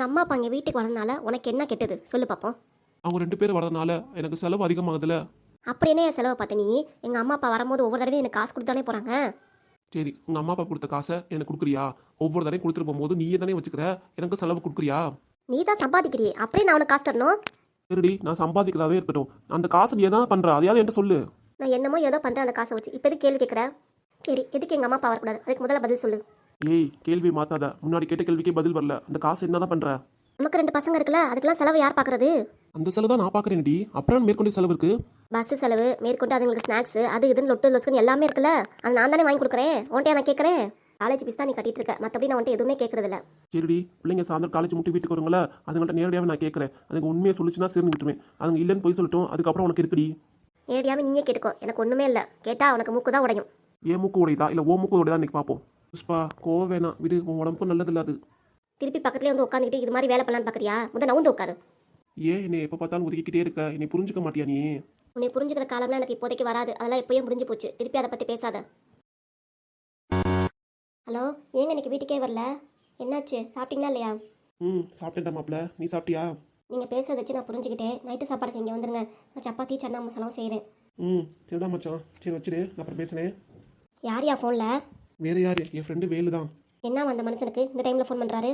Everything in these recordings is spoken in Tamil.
எங்கள் அம்மா அப்பா இங்கே வீட்டுக்கு வரதுனால உனக்கு என்ன கெட்டது? சொல்லு பார்ப்போம் அவங்க ரெண்டு பேரும் வரதுனால எனக்கு செலவு அதிகமாகுதுல. அப்படி என்ன என் செலவை பார்த்த நீ? எங்கள் அம்மா அப்பா வரும்போது ஒவ்வொரு தடவையும் எனக்கு காசு கொடுத்தானே போகிறாங்க சரி உங்க அம்மா அப்பா கொடுத்த காசை எனக்கு கொடுக்குறியா? ஒவ்வொரு தடையும் கொடுத்துட்டு போகும்போது நீயே தானே வச்சுக்கிற? எனக்கு செலவு கொடுக்குறியா? நீ தான் சம்பாதிக்கிறியே. அப்படியே நான் உனக்கு காசு தரணும்? சரிடி நான் சம்பாதிக்கிறதாவே இருக்கட்டும். அந்த காசை நீ எதாவது பண்ற? அதையாவது என்கிட்ட சொல்லு. நான் என்னமோ ஏதோ பண்ணுறேன் அந்த காசை வச்சு. இப்போ எதுக்கு கேள்வி கேட்குற சரி எதுக்கு எங்கள் அம்மா அப்பா வரக்கூடாது? அதுக்கு முதல்ல பதில் சொல்லு. ஏய் கேள்வி மாத்தாத. முன்னாடி கேட்ட கேள்விக்கே பதில் வரல. அந்த காசு என்னதான் பண்ற? நமக்கு ரெண்டு பசங்க இருக்குல்ல அதுக்கெல்லாம் செலவு யார் பார்க்குறது அந்த செலவு தான் நான் பாக்குறேன்டி அப்புறம் மேற்கொண்டு செலவு இருக்கு? பஸ் செலவு மேற்கொண்டு அதுங்களுக்கு ஸ்நாக்ஸ் அது இதுன்னு லொட்டு லொஸ்க்குன்னு எல்லாமே இருக்குல்ல அது நான் தானே வாங்கி கொடுக்குறேன். உன்ட்டே நான் கேட்குறேன் காலேஜ் ஃபீஸ் தான் நீ கட்டிட்டு இருக்க. மற்றபடி நான் உன்ட்ட எதுவுமே கேட்கறதில்ல சரிடி பிள்ளைங்க சாயந்தரம் காலேஜ் முட்டி வீட்டுக்கு வருங்களா அதுங்கள்ட்ட நேரடியாக நான் கேட்குறேன் அதுக்கு உண்மையை சொல்லிச்சுன்னா சேர்ந்து விட்டுருவேன். அதுங்க இல்லைன்னு போய் சொல்லட்டும் அதுக்கப்புறம் உனக்கு இருக்குடி. நேரடியாவே நீயே கேட்டுக்கோ. எனக்கு ஒன்றுமே இல்லை. கேட்டால் உனக்கு மூக்கு தான் உடையும். ஏன் மூக்கு உடையதா? இல்லை ஓ மூக்கு உடையதா? இன்னைக்கு பார்ப்போம் புஷ்பா கோவ வேணாம். விடு உன் உடம்புக்கும் நல்லது இல்லை அது. திருப்பி பக்கத்துலேயே வந்து உட்காந்துக்கிட்டு இது மாதிரி வேலை பண்ணலான்னு பார்க்குறியா? முதல் நவுந்து உட்காரு. ஏன் என்னை எப்போ பார்த்தாலும் ஒதுக்கிக்கிட்டே இருக்க? என்னை புரிஞ்சுக்க மாட்டியா நீ? உன்னை புரிஞ்சுக்கிற காலம்லாம் எனக்கு இப்போதைக்கு வராது. அதெல்லாம் எப்பயும் முடிஞ்சு போச்சு. திருப்பி அதை பற்றி பேசாத. ஹலோ ஏங்க இன்னைக்கு வீட்டுக்கே வரல? என்னாச்சு? சாப்பிட்டீங்களா இல்லையா? ம் சாப்பிட்டேன்டா மாப்ள நீ சாப்பிட்டியா? நீங்கள் பேசுறத வச்சு நான் புரிஞ்சுக்கிட்டேன். நைட்டு சாப்பாடுக்கு இங்கே வந்துருங்க. நான் சப்பாத்தி சன்னா மசாலாவும் செய்கிறேன் ம் சரிடா மச்சான். சரி வச்சிரு நான் அப்புறம் பேசுனேன் யார் யா ஃபோனில் வேற யார்? என் ஃப்ரெண்டு வேலு தான் என்ன அந்த மனுஷனுக்கு இந்த டைமில் ஃபோன் பண்ணுறாரு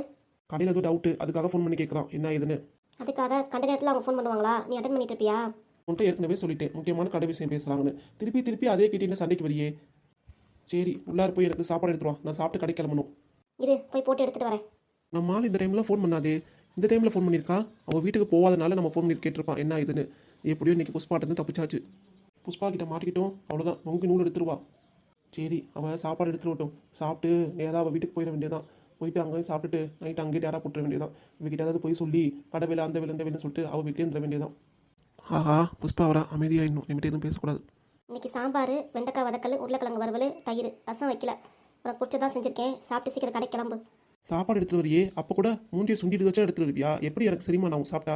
கடையில் ஏதோ டவுட்டு அதுக்காக ஃபோன் பண்ணி கேட்குறான் என்ன ஏதுன்னு? அதுக்காக கண்ட நேரத்தில் அவங்க ஃபோன் பண்ணுவாங்களா? நீ அட்டன் பண்ணிட்டு இருப்பியா? உன்கிட்ட ஏற்கனவே சொல்லிட்டேன். முக்கியமான கடை விஷயம் பேசுகிறாங்கன்னு திருப்பி திருப்பி அதே கேட்டு சண்டைக்கு வரியே. சரி உள்ளார போய் எனக்கு சாப்பாடு எடுத்துருவா நான் சாப்பிட்டு கடை கிளம்பணும். இரு போய் போட்டு எடுத்துகிட்டு வரேன். நம்ம ஆள் இந்த டைமில் ஃபோன் பண்ணாதே. இந்த டைமில் ஃபோன் பண்ணியிருக்கா? அவள் வீட்டுக்கு போகாதனால நம்ம ஃபோன் பண்ணி கேட்டிருப்பான். என்ன இதுன்னு எப்படியோ இன்னைக்கு புஷ்பாட்டேருந்து தப்பிச்சாச்சு. புஷ்பா கிட்ட மாட்டிக்கிட்டோம். அவ்வளோதான் நொங்கு நூல் எடுத்துருவா சரி அவள் சாப்பாடு எடுத்துட்டு வரட்டும். சாப்பிட்டு நேராக அவள் வீட்டுக்கு போயிட வேண்டியதான் போயிட்டு அங்கேயும் சாப்பிட்டுட்டு நைட்டு அங்கேயே டேரா போட்டுற வேண்டியதான் இவகிட்ட ஏதாவது போய் சொல்லி கடை வேலை அந்த வேலை இந்த வேலைன்னு சொல்லிட்டு அவள் வீட்டிலே இருந்துட வேண்டியதான் ஆஹா புஷ்பா வரா அமைதியாக இன்னும் நம்மகிட்ட எதுவும் பேசக்கூடாது. இன்னைக்கு சாம்பார் வெண்டைக்காய் வதக்கல் உருளைக்கிழங்கு வறுவல் தயிர் ரசம் வைக்கல. உனக்கு பிடிச்சதான் செஞ்சுருக்கேன். சாப்பிட்டு சீக்கிரம் கடை கிளம்பு. சாப்பாடு எடுத்துட்டு வரியே. அப்போ கூட மூஞ்சியை சுண்டிட்டு வச்சா எடுத்துட்டு வருவியா? எப்படி எனக்கு சரிமா நான் சாப்பிட்டா?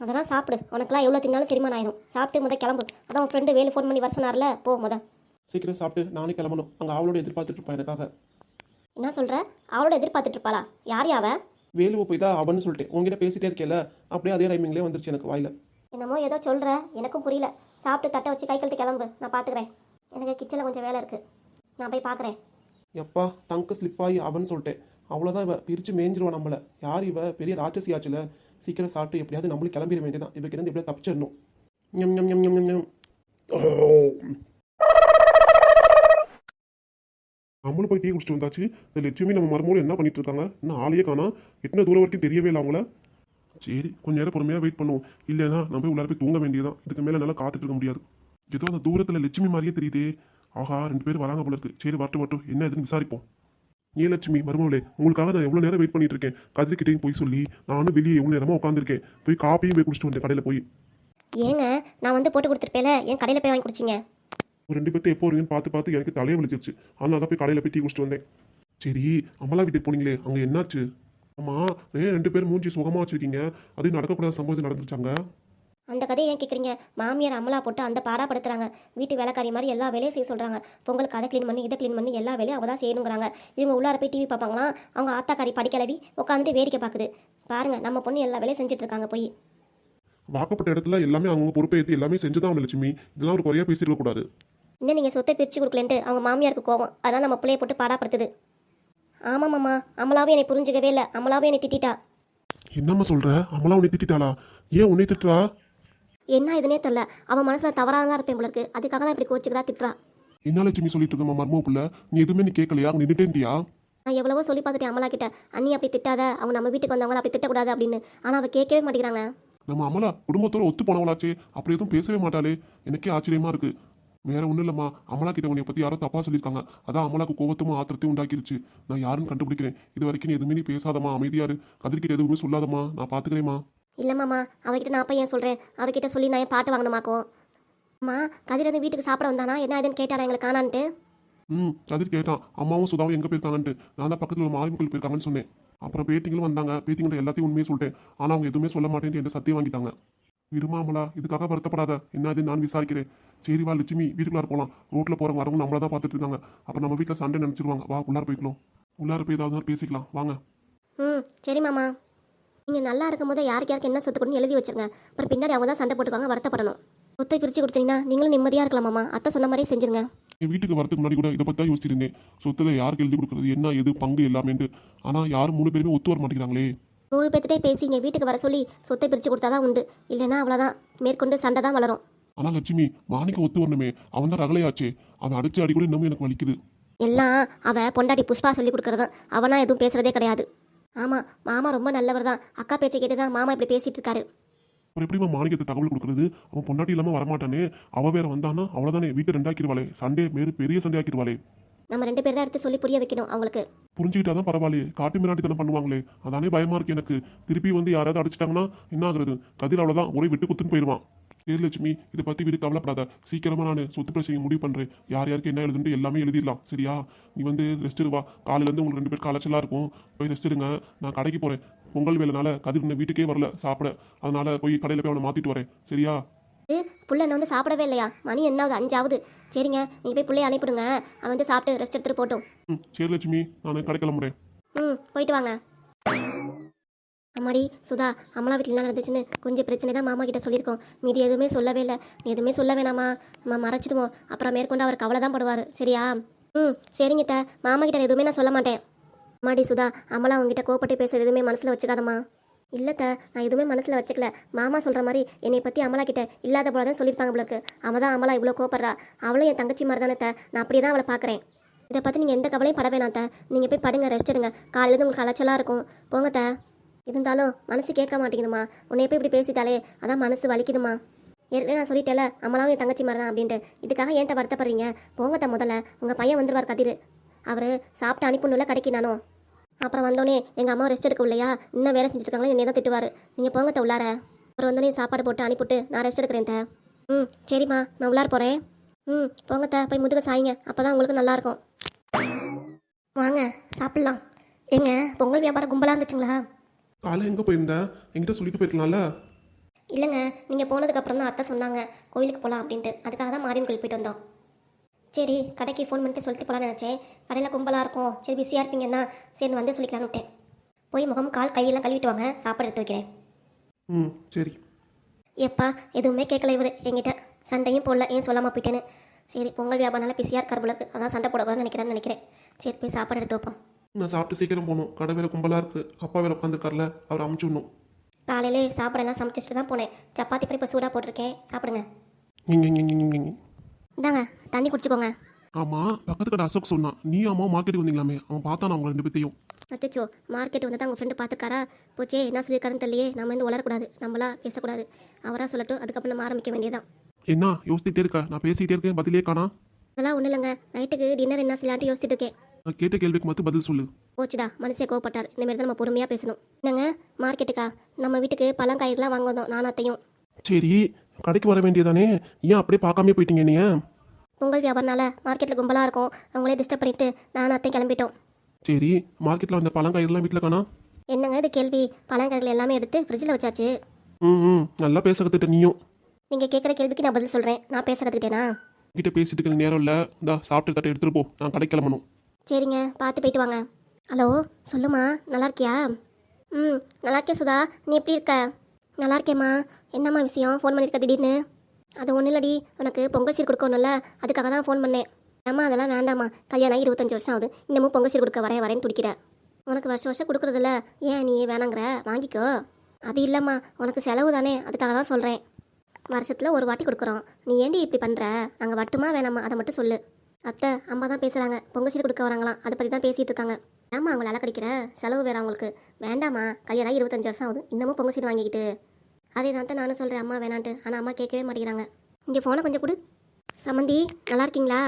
அதெல்லாம் சாப்பிடு. உனக்குலாம் எவ்வளோ தின்னாலும் செரிமானம் ஆயிரும். சாப்பிட்டு முத கிளம்பு. அதான் உன் ஃப்ரெண்டு வேலு ஃபோன் பண்ணி வர சொன்னார்ல. போ முத. சீக்கிரம் சாப்பிட்டு நானே கிளம்பணும். அங்கே அவளோட எதிர்பார்த்துட்டு இருப்பா எனக்காக. என்ன சொல்கிற அவளோட எதிர்பார்த்துட்டு இருப்பாளா? யார் யாவ வேலுவை போய் தான் அவன்னு சொல்லிட்டேன். உங்ககிட்ட பேசிட்டே இருக்கேல அப்படியே அதே டைமிங்லேயே வந்துருச்சு எனக்கு வாயில. என்னமோ ஏதோ சொல்கிற எனக்கும் புரியல. சாப்பிட்டு தட்டை வச்சு கை கழட்டி கிளம்பு. நான் பார்த்துக்கிறேன் எனக்கு கிச்சனில் கொஞ்சம் வேலை இருக்குது நான் போய் பார்க்குறேன் எப்பா தங்க ஸ்லிப் ஆகி அவன்னு சொல்லிட்டேன். அவ்வளோதான் இவ. பிரித்து மேய்ஞ்சிருவா நம்மள. யார் இவ? பெரிய ராட்சசி ஆச்சுல. சீக்கிரம் சாப்பிட்டு எப்படியாவது நம்மளும் கிளம்பிட வேண்டியதான் இவக்கு இருந்து எப்படியாவது தப்பிச்சிடணும். ஞம் ஞம் ஞம் ஞம் ஞம் ஞம் ஓ. நம்மளும் போய் டீ குடிச்சிட்டு வந்தாச்சு. இந்த லட்சுமி நம்ம மருமகளும் என்ன பண்ணிட்டு இருக்காங்க? இன்னும் ஆளையே காணா? எத்தனை தூரம் வரைக்கும் தெரியவே இல்லை அவங்கள. சரி கொஞ்ச நேரம் பொறுமையாக வெயிட் பண்ணுவோம். இல்லைன்னா நம்ம போய் உள்ளார போய் தூங்க வேண்டியதான் இதுக்கு மேலே நல்லா காத்துட்டு இருக்க முடியாது. ஏதோ அந்த தூரத்தில் லட்சுமி மாதிரியே தெரியுதே. ஆஹா ரெண்டு பேரும் வராங்க போல இருக்கு. சரி வரட்டும் வரட்டும். என்ன எதுன்னு விசாரிப்போம். ஏன் லட்சுமி மருமகளே உங்களுக்காக நான் எவ்வளோ நேரம் வெயிட் பண்ணிட்டு இருக்கேன். கதிர்கிட்டையும் போய் சொல்லி நானும் வெளியே எவ்வளோ நேரமாக உட்காந்துருக்கேன் போய் காப்பியும் போய் குடிச்சிட்டு வந்தேன் கடையில் போய். ஏங்க நான் வந்து போட்டு கொடுத்துருப்பேல. ஏன் கடையில் போய் வாங்கி குடிச்சிங்க? ரெண்டு பேர்த்த எப்போ வருவீங்கன்னு பார்த்து பார்த்து எனக்கு தலையை வலிச்சிருச்சு. அதனால தான் போய் கடையில் போய் டீ குடிச்சிட்டு வந்தேன். சரி அமலா வீட்டுக்கு போனீங்களே அங்கே என்னாச்சு? ஆமாம் ஏன் ரெண்டு பேரும் மூஞ்சி சுகமாக வச்சிருக்கீங்க? அது நடக்கக்கூடாத சம்பவம் நடந்துருச்சாங்க? அந்த கதையை ஏன் கேட்குறீங்க மாமியார் அமலா போட்டு அந்த பாடாப்படுத்துறாங்க. வீட்டு வேலைக்காரி மாதிரி எல்லா வேலையும் செய்ய சொல்கிறாங்க பொங்கலுக்கு அதை க்ளீன் பண்ணி இதை க்ளீன் பண்ணி எல்லா வேலையும் அவள் தான் செய்யணுங்கிறாங்க. இவங்க உள்ளார போய் டிவி பார்ப்பாங்களாம். அவங்க ஆத்தாக்காரி படிக்கலவி உட்காந்துட்டு வேடிக்கை பார்க்குது. பாருங்க நம்ம பொண்ணு எல்லா வேலையும் செஞ்சுட்டு இருக்காங்க போய். வாக்கப்பட்ட இடத்துல எல்லாமே அவங்க பொறுப்பை ஏற்று எல்லாமே செஞ்சுதான் அவன் லட்சுமி. இதெல்லாம் ஒரு குறையாக பேசியிருக்க கூடாது இன்னும் நீங்கள் சொத்தை பிரித்து கொடுக்கலன்ட்டு அவங்க மாமியாருக்கு கோவம் அதான் நம்ம பிள்ளைய போட்டு பாடாப்படுத்துது. ஆமாம் மாமா. அமலாவும் என்னை புரிஞ்சுக்கவே இல்லை. அமலாவும் என்னை திட்டிட்டா. என்னம்மா சொல்ற? அமலா உன்னை திட்டாளா ஏன் உன்னை திட்டுறா? என்ன இதுனே தெரில. அவன் மனசில் தவறாக தான் இருப்பேன் இருக்கு. அதுக்காக தான் இப்படி கோச்சுக்கிறா திட்டுறா. என்ன லட்சுமி சொல்லிட்டு இருக்கமா மர்ம புள்ள? நீ எதுவுமே நீ கேட்கலையா? அங்கே நின்றுட்டே இருந்தியா? நான் எவ்வளவோ சொல்லி பார்த்துட்டேன் அமலா கிட்ட. அண்ணி அப்படி திட்டாத அவங்க நம்ம வீட்டுக்கு வந்தவங்கள அப்படி திட்டக்கூடாது அப்படின்னு. ஆனால் அவள் கேட்கவே மாட்டேங்கிறாங்க. நம்ம அமலா குடும்பத்தோட ஒத்து போனவளாச்சே அப்படி எதுவும் பேசவே மாட்டாளே. எனக்கே ஆச்சரியமா இருக்கு. வேற ஒன்றும் இல்லைம்மா. அமலா கிட்ட உன்னை பற்றி யாரோ தப்பா சொல்லியிருக்காங்க. அதான் அமலாக்கு கோவத்தும் ஆத்திரத்தையும் உண்டாக்கிருச்சு. நான் யாருன்னு கண்டுபிடிக்கிறேன். இது வரைக்கும் நீ எதுவுமே நீ பேசாதம்மா அமைதியாரு கதிர்கிட்ட எதுவுமே சொல்லாதம்மா. நான் பார்த்துக்கிறேம்மா இல்லை மாமா அவர்கிட்ட நான் அப்போ ஏன் சொல்கிறேன் அவர்கிட்ட சொல்லி நான் ஏன் பாட்டு வாங்கணுமாக்கும் அம்மா கதிர் வந்து வீட்டுக்கு சாப்பிட வந்தானா? என்ன இதுன்னு கேட்டாரா எங்களுக்கு காணான்ட்டு? ம் கதிர் கேட்டான். அம்மாவும் சுதாவும் எங்கே போயிருக்காங்கன்ட்டு. நான் தான் பக்கத்தில் மாரிமுகள் போயிருக்காங்கன்னு சொன்னேன். அப்புறம் பேத்திங்களும் வந்தாங்க. பேத்திங்கிட்ட எல்லாத்தையும் உண்மையை சொல்லிட்டேன். ஆனால் அவங்க எதுவுமே சொல்ல மாட்டேன்ட்டு என்கிட்ட சத்தியம் வாங்கிட்டாங்க. விரும்பாமலா இதுக்காக வருத்தப்படாத. என்ன அது? நான் விசாரிக்கிறேன். சரி வா லட்சுமி வீட்டுக்குள்ளார போகலாம் ரோட்டில் போகிறவங்க வரவங்க நம்மள தான் பார்த்துட்டு இருக்காங்க அப்போ நம்ம வீட்டில் சண்டை நினச்சிருவாங்க. வா உள்ளார போய்க்கலாம் உள்ளார போய் ஏதாவது பேசிக்கலாம். வாங்க. ம் சரி மாமா. நீங்கள் நல்லா இருக்கும் போது யாருக்கு யாருக்கு என்ன சொத்து கொடுன்னு எழுதி வச்சிருங்க. அப்புறம் பின்னாடி அவங்க தான் சண்டை போட்டுக்காங்க வருத்தப்படணும். சொத்தை பிரித்து கொடுத்தீங்கன்னா நீங்களும் நிம்மதியாக இருக்கலாமாம்மா அத்தை சொன்ன மாதிரியே செஞ்சிருங்க. என் வீட்டுக்கு வரதுக்கு முன்னாடி கூட இதை பற்றி தான் யோசிச்சிருந்தேன் சொத்துல யாருக்கு எழுதி கொடுக்குறது? என்ன எது பங்கு எல்லாமேன்ட்டு. ஆனால் யாரும் மூணு பேருமே ஒத்து வர மாட்டேங்கிறாங்களே. மூணு பேர்த்திட்டே பேசி இங்கே வீட்டுக்கு வர சொல்லி சொத்தை பிரித்து கொடுத்தா தான் உண்டு. இல்லைன்னா அவ்வளோதான் மேற்கொண்டு சண்டை தான் வளரும். ஆனால் லட்சுமி மாணிக்க ஒத்து வரணுமே. அவன் தான் ரகலையாச்சே. அவன் அடிச்ச அடி கூட இன்னமும் எனக்கு வலிக்குது. எல்லாம் அவ பொண்டாட்டி புஷ்பா சொல்லி கொடுக்கறது அவனா எதுவும் பேசுறதே கிடையாது. ஆமா மாமா ரொம்ப நல்லவர் தான் அக்கா பேச்சை கேட்டு தான் மாமா இப்படி பேசிட்டு இருக்காரு. அப்புறம் எப்படிமா மாணிக்கத்தை தகவல் கொடுக்குறது? அவன் பொண்டாட்டி இல்லாமல் வரமாட்டானே. அவ வேற வந்தானா? அவ்வளோதானே வீட்டை ரெண்டாக்கிடுவாளே. சண்டே மேரு பெரிய சண்டே ஆக்கிடுவாளே நம்ம ரெண்டு பேர் தான் எடுத்து சொல்லி புரிய வைக்கணும் அவங்களுக்கு. புரிஞ்சுக்கிட்டாதான் பரவாயில்லையே. காட்டு மிராட்டி தானே பண்ணுவாங்களே. அதானே பயமா இருக்கு எனக்கு. திருப்பி வந்து யாராவது அடிச்சிட்டாங்கன்னா என்ன ஆகுறது? கதிர் அவ்வளோதான் ஒரே விட்டு குத்துன்னு போயிடுவான். சரி லட்சுமி இதை பற்றி வீடு கவலைப்படாத. சீக்கிரமா நான் சொத்து பிரச்சனை முடிவு பண்ணுறேன் யார் யாருக்கு என்ன எழுதுண்டு எல்லாமே எழுதிடலாம். சரியா? நீ வந்து ரெஸ்ட் எடுவா. காலையிலேருந்து உங்களுக்கு ரெண்டு பேர் காலைச்சலா இருக்கும். போய் ரெஸ்ட் எடுங்க. நான் கடைக்கு போகிறேன் பொங்கல் வேலைனால கதிர் இன்னும் வீட்டுக்கே வரல. சாப்பிட. அதனால போய் கடையில் போய் அவனை மாற்றிட்டு வரேன். சரியா? புள்ள என்ன வந்து சாப்பிடவே இல்லையா? மணி என்னாவது அஞ்சாவது. சரிங்க நீங்கள் போய் பிள்ளைய அனுப்பிடுங்க. அவன் வந்து சாப்பிட்டு ரெஸ்ட் எடுத்துட்டு போட்டும். ம் சரி லட்சுமி நான் கடை கிளம்புறேன். ம் போயிட்டு வாங்க. அம்மாடி சுதா அம்மலா வீட்டில் என்ன நடந்துச்சுன்னு கொஞ்சம் பிரச்சனை தான் மாமா கிட்ட சொல்லியிருக்கோம். மீதி எதுவுமே சொல்லவே இல்லை. நீ எதுவுமே சொல்ல வேணாமா? நம்ம மறைச்சிடுவோம். அப்புறம் மேற்கொண்டு அவர் கவலை தான் படுவார். சரியா? ம் சரிங்க த மாமா கிட்ட எதுவுமே நான் சொல்ல மாட்டேன். அம்மாடி சுதா அம்மலா உங்ககிட்ட கோப்பட்டு பேசுறது எதுவுமே மனசில் வச்சுக்காதம்மா. இல்லை நான் எதுவுமே மனசில் வச்சுக்கல. மாமா சொல்கிற மாதிரி என்னை பற்றி அமலா கிட்ட இல்லாத போல தான் சொல்லியிருப்பாங்க உங்களுக்கு அவள் தான் அமலா இவ்வளோ கோப்படுறா அவளும் என் தங்கச்சி மாதிரி தானே நான் அப்படியே தான் அவளை பார்க்குறேன். இதை பற்றி நீங்கள் எந்த கவலையும் பட வேணாம் நீங்கள் போய் படுங்க ரெஸ்ட் எடுங்க. காலையிலேருந்து உங்களுக்கு அலைச்சலாக இருக்கும். போங்க இருந்தாலும் மனசு கேட்க மாட்டேங்குதுமா உன்னை போய் இப்படி பேசிட்டாலே அதான் மனசு வலிக்குதுமா ஏற்கனவே நான் சொல்லிட்டேல அம்மளாவும் என் தங்கச்சி மாதிரி தான் அப்படின்ட்டு. இதுக்காக ஏன்ட்ட வருத்தப்படுறீங்க? போங்கத்த முதல்ல. உங்கள் பையன் வந்துருவார் கதிர். அவர் சாப்பிட்டு அனுப்பணும்ல கடைக்கு நானும். அப்புறம் வந்தோடனே எங்கள் அம்மா ரெஸ்ட் எடுக்க இல்லையா இன்னும் வேலை செஞ்சுருக்காங்களோ என்னை தான் திட்டுவார். நீங்கள் போங்க த உள்ளார. அப்புறம் வந்தோடனே சாப்பாடு போட்டு அனுப்பிவிட்டு நான் ரெஸ்ட் எடுக்கிறேன் த. ம் சரிம்மா நான் உள்ளார போகிறேன் ம் போங்க த. போய் முதுக சாய்ங்க. அப்போ தான் உங்களுக்கு நல்லாயிருக்கும் வாங்க சாப்பிட்லாம். ஏங்க பொங்கல் வியாபாரம் கும்பலாக இருந்துச்சுங்களா? காலை எங்கே போயிருந்த? என்கிட்ட சொல்லிட்டு போயிருக்கலாம்ல இல்லைங்க நீங்கள் போனதுக்கப்புறம் தான் அத்தை சொன்னாங்க கோயிலுக்கு போகலாம் அப்படின்ட்டு. அதுக்காக தான் மாரியம்மன் கோயில் போயிட்டு வந்தோம். சரி கடைக்கு ஃபோன் பண்ணிட்டு சொல்லிட்டு போகலான்னு நினச்சேன். கடையில் கும்பலாக இருக்கும். சரி பிஸியாக இருப்பீங்கன்னா சரி வந்து சொல்லிக்கலான்னு விட்டேன். போய் முகம் கால் கையெல்லாம் கழுவிட்டு வாங்க. சாப்பாடு எடுத்து வைக்கிறேன். ம் சரி. எப்பா எதுவுமே கேட்கல இவர். என்கிட்ட சண்டையும் போடல. ஏன் சொல்லாமல் போயிட்டேன்னு. சரி பொங்கல் வியாபாரம்னால பிஸியாக இருக்கார் போல இருக்கு. அதான் சண்டை போட கூடாதுன்னு நினைக்கிறேன்னு நினைக்கிறேன். சரி போய் சாப்பாடு எடுத்து வைப்போம். நான் சாப்பிட்டு சீக்கிரம் போகணும். கடை வேலை கும்பலாக இருக்கு. அப்பா வேலை உட்காந்துருக்கார்ல அவர் அமுச்சு விடணும். காலையிலே சாப்பாடெல்லாம் சமைச்சிட்டு தான் போனேன். சப்பாத்தி போய் இப்போ சூடாக போட்டிருக்கேன். சாப்பிடுங்க. இந்தாங்க தண்ணி குடிச்சுக்கோங்க. ஆமாம் பக்கத்து கடை அசோக் சொன்னான் நீ அம்மா மார்க்கெட்டுக்கு வந்தீங்களாமே? அவன் பார்த்தானா அவங்க ரெண்டு பேத்தையும். அச்சோ மார்க்கெட் வந்து தான் உங்கள் ஃப்ரெண்டு பார்த்துக்காரா போச்சே என்ன சொல்லியிருக்காருன்னு தெரியலையே. நம்ம வந்து உளரக்கூடாது நம்மளா பேசக்கூடாது. அவராக சொல்லட்டும் அதுக்கப்புறம் நம்ம ஆரம்பிக்க வேண்டியதான் என்ன யோசிச்சுட்டே இருக்க? நான் பேசிக்கிட்டே இருக்கேன் பதிலே காணா? அதெல்லாம் ஒன்றும் இல்லைங்க. நைட்டுக்கு டின்னர் என்ன செய்யலான்ட்டு யோசிச்சுட்டு இருக்கேன். நான் கேட்ட கேள்விக்கு மட்டும் பதில் சொல்லு. போச்சுடா மனுஷே கோவப்பட்டார். இந்த மாதிரி தான் நம்ம பொறுமையாக பேசணும். என்னங்க மார்க்கெட்டுக்கா நம்ம வீட்டுக்கு பழம் காய்கறிலாம் வாங்க வந்தோம் நானும் அத்தையும். சரி கடைக்கு வர வேண்டியதானே ஏன் அப்படியே பார்க்காம போயிட்டீங்க நீ பொங்கல் வியாபாரனால மார்க்கெட்டில் கும்பலாக இருக்கும். அவங்களே டிஸ்டர்ப் பண்ணிட்டு நானும் அத்தையும் கிளம்பிட்டோம். சரி மார்க்கெட்டில் வந்த பழங்காயெல்லாம் வீட்டில் காணா? என்னங்க இது கேள்வி? பழம் காய்கறி எல்லாமே எடுத்து ஃப்ரிட்ஜில் வச்சாச்சு. ம் ம். நல்லா பேச கற்றுட்ட நீயும். நீங்கள் கேட்குற கேள்விக்கு நான் பதில் சொல்கிறேன் நான் பேச கற்றுக்கிட்டேனா கிட்ட பேசிட்டு இருக்க நேரம் இல்லை. இந்தா சாப்பிட்டு தட்டை எடுத்துகிட்டு போ. நான் கடைக்கு கிளம்பணும். சரிங்க பார்த்து போயிட்டு வாங்க. ஹலோ சொல்லுமா நல்லா இருக்கியா? ம் நல்லா இருக்கேன் சுதா. நீ எப்படி இருக்க? நல்லா இருக்கேம்மா. என்னம்மா விஷயம்? ஃபோன் பண்ணியிருக்க திடீர்னு? அது ஒன்றும் இல்லடி. உனக்கு பொங்கல் சீர் கொடுக்கணும்ல. அதுக்காக தான் ஃபோன் பண்ணேன். அம்மா அதெல்லாம் வேண்டாம்மா. கல்யாணம் இருபத்தஞ்சி வருஷம் ஆகுது. இன்னமும் பொங்கல் சீர் கொடுக்க வரேன் வரேன்னு துடிக்கிற. உனக்கு வருஷம் வருஷம் கொடுக்குறதில்ல. ஏன் நீ வேணாங்கிற? வாங்கிக்கோ. அது இல்லைம்மா. உனக்கு செலவு தானே. அதுக்காக தான் சொல்கிறேன் வருஷத்தில் ஒரு வாட்டி கொடுக்குறோம். நீ ஏண்டி இப்படி பண்ணுற நாங்கள் வட்டுமா வேணாமா? அதை மட்டும் சொல்லு. அத்தை அம்மா தான் பேசுகிறாங்க பொங்கல் சீர் கொடுக்க வராங்களாம். அதை பற்றி தான் பேசிகிட்டு இருக்காங்க. ஏமா அவங்கள அலக்கடிக்கிற செலவு வேறு அவங்களுக்கு. வேண்டாம்மா. கல்யாணம் இருபத்தஞ்சி வருஷம் ஆகுது. இன்னமும் பொங்கல் சீர் வாங்கிக்கிட்டு. அதே தான் நானும் சொல்கிறேன் அம்மா வேணான்ட்டு. ஆனால் அம்மா கேட்கவே மாட்டேங்கிறாங்க. இங்கே ஃபோனை கொஞ்சம் கொடு. சம்மந்தி நல்லா இருக்கீங்களா?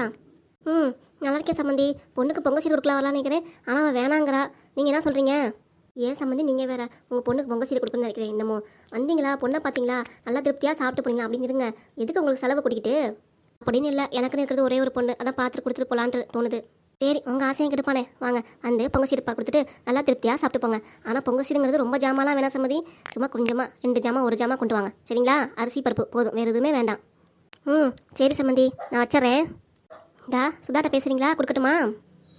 ம் நல்லா இருக்கேன் சம்மந்தி பொண்ணுக்கு பொங்கல் சீர் கொடுக்கலாம் வரலான்னு நினைக்கிறேன். ஆனால் அவள் வேணாங்கிறா. நீங்கள் என்ன சொல்கிறீங்க ஏன் சம்மந்தி நீங்கள் வேற. உங்கள் பொண்ணுக்கு பொங்கல் சீர் கொடுக்கணும்னு நினைக்கிறேன் இன்னமும். வந்தீங்களா? பொண்ணை பார்த்தீங்களா? நல்லா திருப்தியாக சாப்பிட்டு போனீங்களா? அப்படிங்கிறதுங்க எதுக்கு உங்களுக்கு செலவு கூட்டிக்கிட்டு? அப்படின்னு இல்லை எனக்குன்னு இருக்கிறது ஒரே ஒரு பொண்ணு. அதான் பார்த்துட்டு கொடுத்துட்டு போகலான்ட்டு தோணுது. சரி உங்கள் ஆசையும் கெடுப்பானே வாங்க வந்து பொங்கல் சீருப்பா கொடுத்துட்டு நல்லா திருப்தியாக சாப்பிட்டு போங்க. ஆனால் பொங்கல் சீருங்கிறது ரொம்ப ஜாமாலாம் வேணாம் சம்மதி. சும்மா கொஞ்சமாக ரெண்டு ஜாமா ஒரு ஜாமா கொண்டு வாங்க. சரிங்களா? அரிசி பருப்பு போதும். வேறு எதுவுமே வேண்டாம். ம் சரி சம்மந்தி நான் வச்சிட்றேன். டா சுதாட்ட பேசுகிறீங்களா கொடுக்கட்டுமா?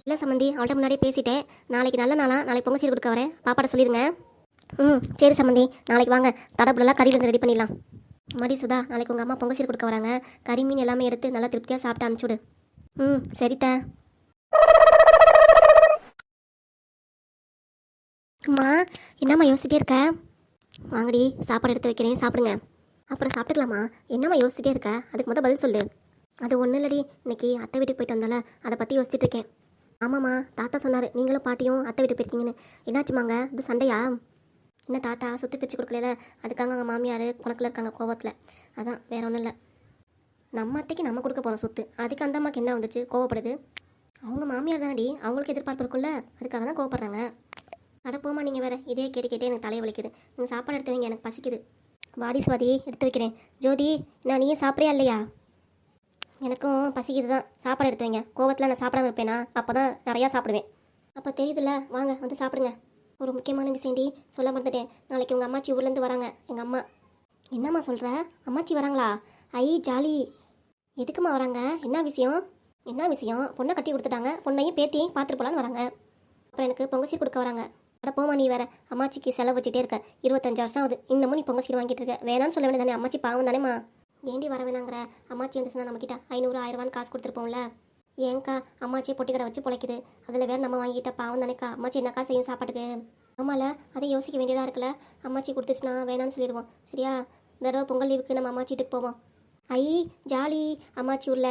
இல்லை சம்மந்தி அவள்கிட்ட முன்னாடியே பேசிட்டேன். நாளைக்கு நல்ல நாளா நாளைக்கு பொங்கல் சீர் கொடுக்க வரேன். பாப்பாட்ட சொல்லிடுங்க. ம் சரி சம்மந்தி. நாளைக்கு வாங்க. தடப்புலாம் கறி வந்து ரெடி பண்ணிடலாம். மடி சுதா நாளைக்கு உங்கள் அம்மா பொங்கல் சீர் கொடுக்க வராங்க. கறி மீன் எல்லாமே எடுத்து நல்லா திருப்தியாக சாப்பிட்டு அனுப்பிச்சுடு ம் சரித்தா. அம்மா என்னம்மா யோசிச்சிட்டே இருக்க? வாங்கடி சாப்பாடு எடுத்து வைக்கிறேன் சாப்பிடுங்க. அப்புறம் சாப்பிட்டுக்கலாமா? என்னம்மா யோசிச்சிட்டே இருக்க? அதுக்கு முதல் பதில் சொல்லு. அது ஒன்றும் இல்லடி. இன்னைக்கு அத்தை வீட்டுக்கு போயிட்டு வந்தால அதை பற்றி யோசிச்சுட்டு இருக்கேன். ஆமாம்மா தாத்தா சொன்னார். நீங்களும் பாட்டியும் அத்தை வீட்டுக்கு போயிருக்கீங்கன்னு. என்னாச்சுமாங்க இது சண்டையா? என்ன தாத்தா சுற்றி பிரித்து கொடுக்கல அதுக்காக அவங்க மாமியார் குணக்கில் இருக்காங்க கோவத்தில். அதான் வேற ஒன்றும் இல்லை. நம்ம அத்தைக்கு நம்ம கொடுக்க போகிறோம் சொத்து. அதுக்கு அந்த அம்மாக்கு என்ன வந்துச்சு? கோவப்படுது? அவங்க மாமியார் தானடி அவங்களுக்கு எதிர்பார்ப்பு இருக்குல்ல அதுக்காக தான் கோவப்படுறாங்க. அட போமா நீங்கள் வேறு இதே கேட்டு கேட்டே எனக்கு தலையை வலிக்குது. நீங்கள் சாப்பாடு எடுத்து வைங்க எனக்கு பசிக்குது. வாடி சுவாதி எடுத்து வைக்கிறேன். ஜோதி நான் நீயே சாப்பிட்றியா இல்லையா? எனக்கும் பசிக்குது தான். சாப்பாடு எடுத்து வைங்க. கோவத்தில் நான் சாப்பிடாம இருப்பேனா? அப்போ தான் நிறையா சாப்பிடுவேன். அப்போ தெரியுதுல்ல? வாங்க வந்து சாப்பிடுங்க. ஒரு முக்கியமான விஷயம்டி சொல்ல மறந்துட்டேன். நாளைக்கு உங்கள் அம்மாச்சி ஊர்லேருந்து வராங்க எங்கள் அம்மா. என்னம்மா சொல்கிற அம்மாச்சி வராங்களா? ஐ ஜாலி. எதுக்குமா வராங்க? என்ன விஷயம்? என்ன விஷயம்? பொண்ணை கட்டி கொடுத்துட்டாங்க. பொண்ணையும் பேத்தியையும் பார்த்துட்டு போகலான்னு வராங்க. அப்புறம் எனக்கு பொங்கசீர் கொடுக்க வராங்க. அட போமா நீ வேற. அம்மாச்சிக்கு செலவு வச்சுட்டே இருக்க. இருபத்தஞ்சு வருஷம் ஆகுது. இன்னமும் நீ பொங்கசீர் வாங்கிட்டு இருக்க. வேணான்னு சொல்ல வேண்டியதானே அம்மாச்சி பாவம் தானேம்மா. ஏண்டி வர வேணாங்கிற? அம்மாச்சி வந்துச்சுன்னா நம்மக்கிட்ட ஐநூறு ஆயிரரூவான்னு காசு கொடுத்துருப்போம்ல. ஏன்க்கா அம்மாச்சி பொட்டி கடை வச்சு பிழைக்குது. அதில் வேறு நம்ம வாங்கிட்ட பாவம் தானேக்கா. அம்மாச்சி என்னக்கா செய்யும் சாப்பாட்டுக்கு? ஆமால அதை யோசிக்க வேண்டியதாக இருக்குல்ல. அம்மாச்சி கொடுத்துச்சுன்னா வேணான்னு சொல்லிடுவோம். சரியா? இந்த தடவை பொங்கல் லீவுக்கு நம்ம அம்மாச்சி வீட்டுக்கு போவோம். ஐ ஜாலி. அம்மாச்சி உள்ள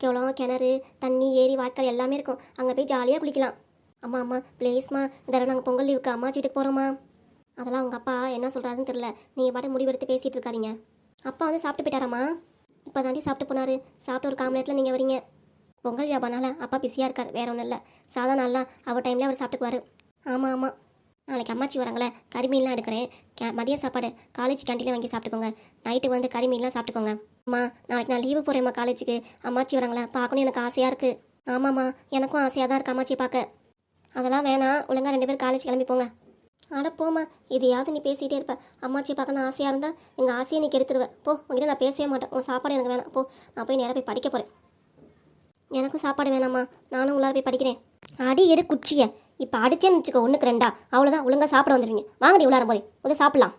குளம் கிணறு தண்ணி ஏரி வாய்க்கால் எல்லாமே இருக்கும். அங்கே போய் ஜாலியாக குளிக்கலாம். அம்மா அம்மா ப்ளேஸ்மா இந்த தடவை நாங்கள் பொங்கல் லீவுக்கு அம்மாச்சி வீட்டுக்கு போகிறோம்மா அதெல்லாம் உங்கள் அப்பா என்ன சொல்கிறாருன்னு தெரில நீங்கள் பாட்டு முடிவெடுத்து பேசிகிட்டு இருக்காதீங்க. அப்பா வந்து சாப்பிட்டு போயிட்டாராம்மா. இப்போ தாண்டி சாப்பிட்டு போனார். சாப்பிட்டு ஒரு காம நேரத்தில் நீங்கள் வரீங்க. பொங்கல் வியாபாரனால அப்பா பிஸியாக இருக்கார். வேற ஒன்றும் இல்லை. சாதா நாள்லாம் அவர் டைம்லேயே அவர் சாப்பிட்டுக்குவார். ஆமாம் ஆமாம் நாளைக்கு அம்மாச்சி வராங்களே கறி மீன்லாம் எடுக்கிறேன். கே மதிய சாப்பாடு காலேஜ் கேண்டீனில் வாங்கி சாப்பிட்டுக்கோங்க. நைட்டுக்கு வந்து கறி மீன்லாம் சாப்பிட்டுக்கோங்க. அம்மா நாளைக்கு நான் லீவு போகிறேம்மா காலேஜுக்கு அம்மாச்சி வராங்களே பார்க்கணும் எனக்கு ஆசையாக இருக்குது ஆமாம்மா எனக்கும் ஆசையாக தான் இருக்கு அம்மாச்சி பார்க்க. அதெல்லாம் வேணாம் ஒழுங்காக ரெண்டு பேரும் காலேஜ் கிளம்பி போங்க. அட போம்மா இதையாவது நீ பேசிகிட்டே இருப்ப. அம்மாச்சி பார்க்கணும் ஆசையாக இருந்தால் எங்கள் ஆசையை நீ கெடுத்துருவேன் போ உங்ககிட்ட நான் பேசவே மாட்டேன். உன் சாப்பாடு எனக்கு வேணாம். போ நான் போய் நேராக போய் படிக்க போகிறேன் எனக்கும் சாப்பாடு வேணாம்மா. நானும் உள்ளார போய் படிக்கிறேன். அடி எடு குச்சியை. இப்போ அடிச்சேன்னு வச்சுக்கோ ஒன்றுக்கு ரெண்டா. அவ்வளோதான் ஒழுங்காக சாப்பிட வந்துடுவீங்க வாங்கடி உள்ளார போய் முதல் சாப்பிடலாம்.